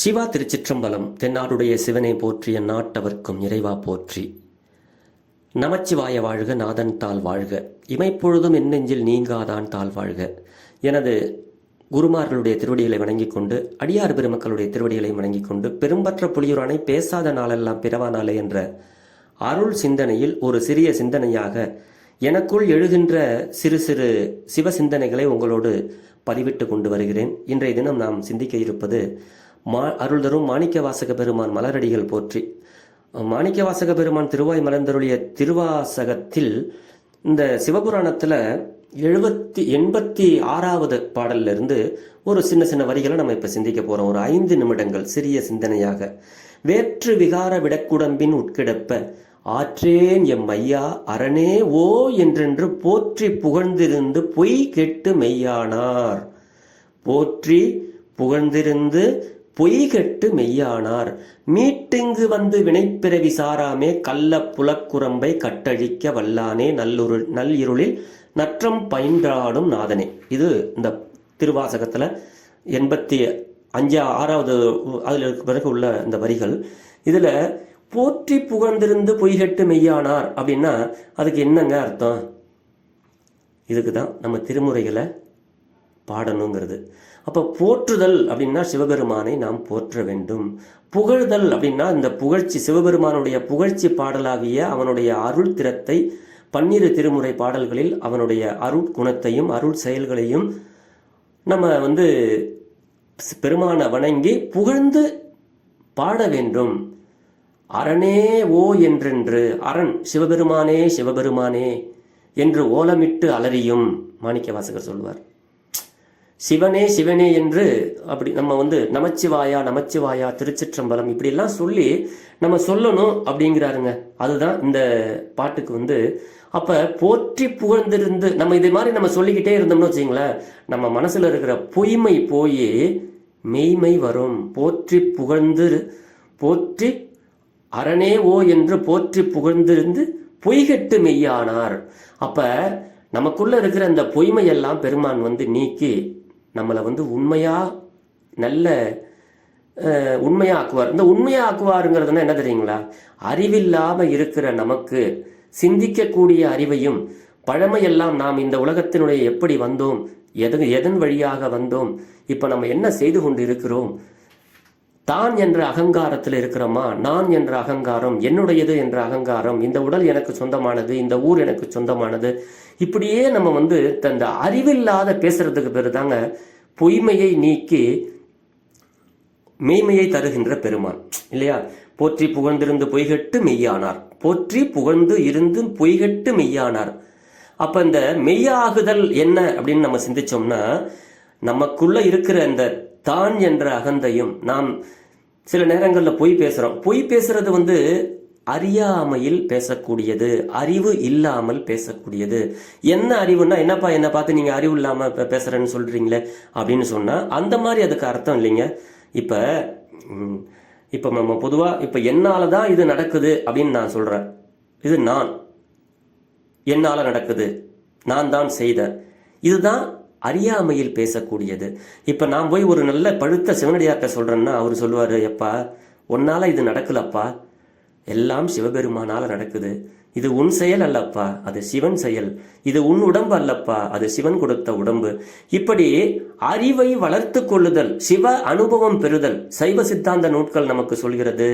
சிவா திருச்சிற்றம்பலம் தென்னாடுடைய சிவனை போற்றிய நாட்டவர்க்கும் இறைவா போற்றி. நமச்சிவாய வாழ்க நாதன் தாள் வாழ்க. இமைப்பொழுதும் என்னெஞ்சில் நீங்காதான் தாள் வாழ்க. எனது குருமார்களுடைய திருவடிகளை வணங்கிக் கொண்டு அடியார் பெருமக்களுடைய திருவடிகளை வணங்கிக் கொண்டு பெரும்பற்ற புலியுரானை பேசாத நாளெல்லாம் பிறவா நாளே என்ற அருள் சிந்தனையில் ஒரு சிறிய சிந்தனையாக எனக்குள் எழுகின்ற சிறு சிறு சிவ சிந்தனைகளை உங்களோடு பதிவிட்டு கொண்டு வருகிறேன். இன்றைய தினம் நாம் சிந்திக்க இருப்பது மா அருள் தரும் மாணிக்க வாசக பெருமான் மலரடிகள் போற்றி. மாணிக்க வாசக பெருமான் திருவாய் மலர்ந்தருளிய திருவாசகத்தில் இந்த சிவபுராணத்தில் எழுபத்தி எண்பத்தி ஆறாவது பாடல்லிருந்து ஒரு சின்ன சின்ன வரிகளை நம்ம இப்போ சிந்திக்க போகிறோம் ஒரு ஐந்து நிமிடங்கள் சிறிய சிந்தனையாக. வேற்று விகார விடக்குடம்பின் உட்கிடப்ப ஆற்றேன் எம் ஐயா அரணே ஓ என்றென்று போற்றி புகழ்ந்திருந்து பொய் கெட்டு மெய்யானார். போற்றி புகழ்ந்திருந்து பொய் கெட்டு மெய்யானார். மீட்டிங்கு வந்து வினைப்பிறவி சாராமே கள்ள புலக்குரம்பை கட்டழிக்க வல்லானே நல்லுரு நல்லிருளில் நற்றம் பயின்றாடும் நாதனே. இது இந்த திருவாசகத்தில் எண்பத்தி அஞ்சு ஆறாவது அதில் பிறகு உள்ள இந்த வரிகள். இதில் போற்றி புகழ்ந்திருந்து பொய்கெட்டு மெய்யானார் அப்படின்னா அதுக்கு என்னங்க அர்த்தம்? இதுக்கு தான் நம்ம திருமுறைகளை பாடணுங்கிறது. அப்போ போற்றுதல் அப்படின்னா சிவபெருமானை நாம் போற்ற வேண்டும். புகழ்தல் அப்படின்னா இந்த புகழ்ச்சி சிவபெருமானுடைய புகழ்ச்சி பாடலாகிய அவனுடைய அருள் திறத்தை பன்னிரு திருமுறை பாடல்களில் அவனுடைய அருள் குணத்தையும் அருள் செயல்களையும் நம்ம வந்து பெருமானை வணங்கி புகழ்ந்து பாட வேண்டும். அரணே ஓ என்றென்று அரண் சிவபெருமானே சிவபெருமானே என்று ஓலமிட்டு அலறியும் மாணிக்க வாசகர் சொல்வார். சிவனே சிவனே என்று அப்படி நம்ம வந்து நமச்சிவாயா நமச்சிவாயா திருச்சிற்றம்பலம் இப்படிலாம் சொல்லி நம்ம சொல்லணும் அப்படிங்கிறாருங்க. அதுதான் இந்த பாட்டுக்கு வந்து அப்ப போற்றி புகழ்ந்திருந்து நம்ம இதே மாதிரி நம்ம சொல்லிக்கிட்டே இருந்தோம்னு வச்சிங்களேன் நம்ம மனசுல இருக்கிற பொய்மை போய் மெய்மை வரும். போற்றி புகழ்ந்து போற்றி அரணே ஓ என்று போற்றி புகழ்ந்திருந்து பொய்கட்டு மெய்யானார். அப்ப நமக்குள்ள இருக்கிற அந்த பொய்மையெல்லாம் பெருமான் வந்து நீக்கி நம்மளை வந்து உண்மையாக நல்ல உண்மையாக ஆக்குவார் இந்த உண்மையாக ஆக்குவாருங்கிறதுனா என்ன தெரியுங்களா? அறிவில்லாமல் இருக்கிற நமக்கு சிந்திக்கக்கூடிய அறிவையும் பழமையெல்லாம் நாம் இந்த உலகத்தினுடைய எப்படி வந்தோம் எது எதன் வழியாக வந்தோம் இப்போ நம்ம என்ன செய்து கொண்டு இருக்கிறோம் தான் என்ற அகங்காரத்தில் இருக்கிறோமா? நான் என்ற அகங்காரம் என்னுடையது என்ற அகங்காரம் இந்த உடல் எனக்கு சொந்தமானது இந்த ஊர் எனக்கு சொந்தமானது இப்படியே நம்ம வந்து தந்த அறிவில்லாத பேசுறதுக்கு பேர் தாங்க பொய்மையை நீக்கி மெய்மையை தருகின்ற பெருமான். இல்லையா? போற்றி புகழ்ந்திருந்து பொய்கட்டு மெய்யானார். போற்றி புகழ்ந்து இருந்து பொய்கட்டு மெய்யானார். அப்ப இந்த மெய்யாகுதல் என்ன அப்படின்னு நம்ம சிந்திச்சோம்னா நமக்குள்ள இருக்கிற இந்த தான் என்ற அகந்தையும் நாம் சில நேரங்களில் பொய் பேசுகிறோம் பொய் பேசுறது வந்து அறியாமையில் பேசக்கூடியது அறிவு இல்லாமல் பேசக்கூடியது. என்ன அறிவுன்னா என்னப்பா என்ன பார்த்து நீங்கள் அறிவு இல்லாமல் இப்போ பேசுகிறேன்னு சொல்கிறீங்களே அப்படின்னு சொன்னால் அந்த மாதிரி அதுக்கு அர்த்தம் இல்லைங்க. இப்போ இப்போ நம்ம பொதுவாக இப்போ என்னால் தான் இது நடக்குது அப்படின்னு நான் சொல்கிறேன் இது நான். என்னால் நடக்குது. நான் தான் செய்தேன். இதுதான் அறியாமையில் பேசக்கூடியது. இப்போ நான் போய் ஒரு நல்ல பழுத்த சிவனடியாக்க சொல்கிறேன்னா அவர் சொல்லுவார் எப்பா உன்னால் இது நடக்கலப்பா. எல்லாம் சிவபெருமானால் நடக்குது. இது உன் செயல் அல்லப்பா அது சிவன் செயல். இது உன் உடம்பு அல்லப்பா அது சிவன் கொடுத்த உடம்பு. இப்படி அறிவை வளர்த்து கொள்ளுதல் சிவ அனுபவம் பெறுதல் சைவ சித்தாந்த நூட்கள் நமக்கு சொல்கிறது.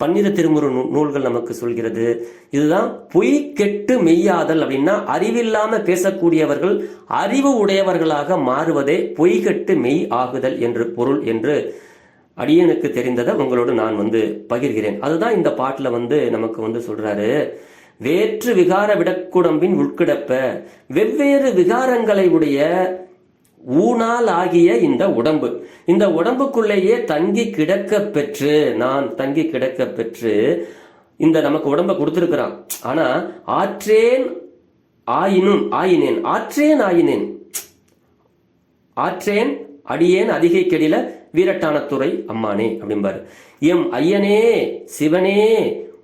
பன்னிர திருமுரு நூல்கள் நமக்கு சொல்கிறது. இதுதான் பொய் கெட்டு மெய்யாதல் அப்படின்னா அறிவில்லாம பேசக்கூடியவர்கள் அறிவு உடையவர்களாக மாறுவதே பொய் கெட்டு மெய் ஆகுதல் என்று பொருள் என்று அடியனுக்கு தெரிந்ததை உங்களோடு நான் வந்து பகிர்கிறேன். அதுதான் இந்த பாட்டில் வந்து நமக்கு வந்து சொல்றாரு. வேற்று விகார விடக்குடம்பின் உட்கிடப்ப வெவ்வேறு விகாரங்களை உடைய ஊனால் ஆகிய இந்த உடம்பு. இந்த உடம்புக்குள்ளேயே தங்கி கிடக்க பெற்று நான் தங்கி கிடக்க பெற்று இந்த நமக்கு உடம்ப கொடுத்துருக்கிறான். ஆனா ஆற்றேன் ஆயினும் ஆயினேன் ஆற்றேன் ஆயினேன். ஆற்றேன் அடியேன் அதிகை கெடில வீரட்டானத்துறை அம்மானே அப்படிம்பாரு. எம் ஐயனே சிவனே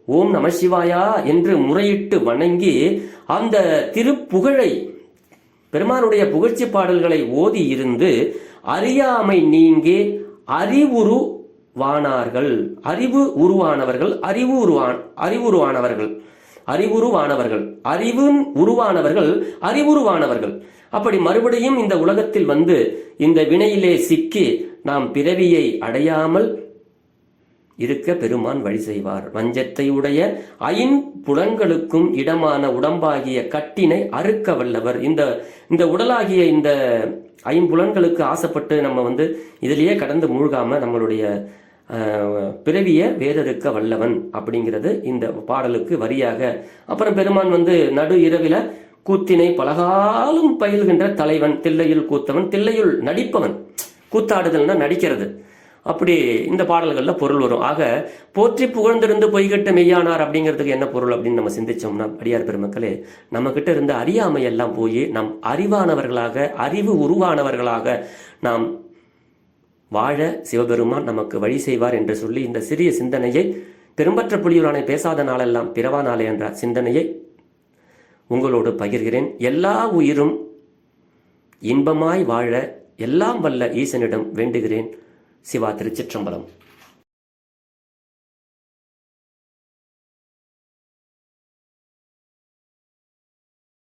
ஓம் நம சிவாயா என்று முறையிட்டு வணங்கி அந்த திருப்புகழை பெருமானுடைய புகழ்ச்சி பாடல்களை ஓதி இருந்து அறியாமை நீங்கி அறிவுரு வானார்கள். அறிவு உருவானவர்கள் அறிவு உருவான் அறிவுருவானவர்கள் அறிவுருவானவர்கள் அறிவும் உருவானவர்கள் அறிவுருவானவர்கள் அப்படி மறுபடியும் இந்த உலகத்தில் வந்து இந்த வினையிலே சிக்கி நாம் பிறவியை அடையாமல் இருக்க பெருமான் வழி செய்வார். வஞ்சத்தை உடைய ஐம்புலன்களுக்கும் இடமான உடம்பாகிய கட்டினை அறுக்க வல்லவர். இந்த இந்த உடலாகிய இந்த ஐம்புலன்களுக்கு ஆசைப்பட்டு நம்ம வந்து இதிலேயே கடந்து மூழ்காம நம்மளுடைய பிறவிய வேறறுக்க வல்லவன் அப்படிங்கிறது இந்த பாடலுக்கு வரியாக. அப்புறம் பெருமான் வந்து நடு இரவில கூத்தினை பலகாலும் பயில்கின்ற தலைவன் தில்லையுள் கூத்தவன் தில்லையுள் நடிப்பவன். கூத்தாடுதல்னா நடிக்கிறது. அப்படி இந்த பாடல்களில் பொருள் வரும். ஆக போற்றி புகழ்ந்திருந்து பொய்கட்ட மெய்யானார் அப்படிங்கிறதுக்கு என்ன பொருள் அப்படின்னு நம்ம சிந்திச்சோம்னா அடியார் பெருமக்களே நம்மக்கிட்ட இருந்த அறியாமை எல்லாம் போய் நம் அறிவானவர்களாக அறிவு உருவானவர்களாக நாம் வாழ சிவபெருமான் நமக்கு வழி செய்வார் என்று சொல்லி இந்த சிறிய சிந்தனையை பெரும்பற்ற புலியூரானை பேசாத நாளெல்லாம் பிறவா நாளே என்ற சிந்தனையை உங்களோடு பகிர்கிறேன். எல்லா உயிரும் இன்பமாய் வாழ எல்லாம் வல்ல ஈசனிடம் வேண்டுகிறேன். சிவா திருச்சிற்றம்பலம்.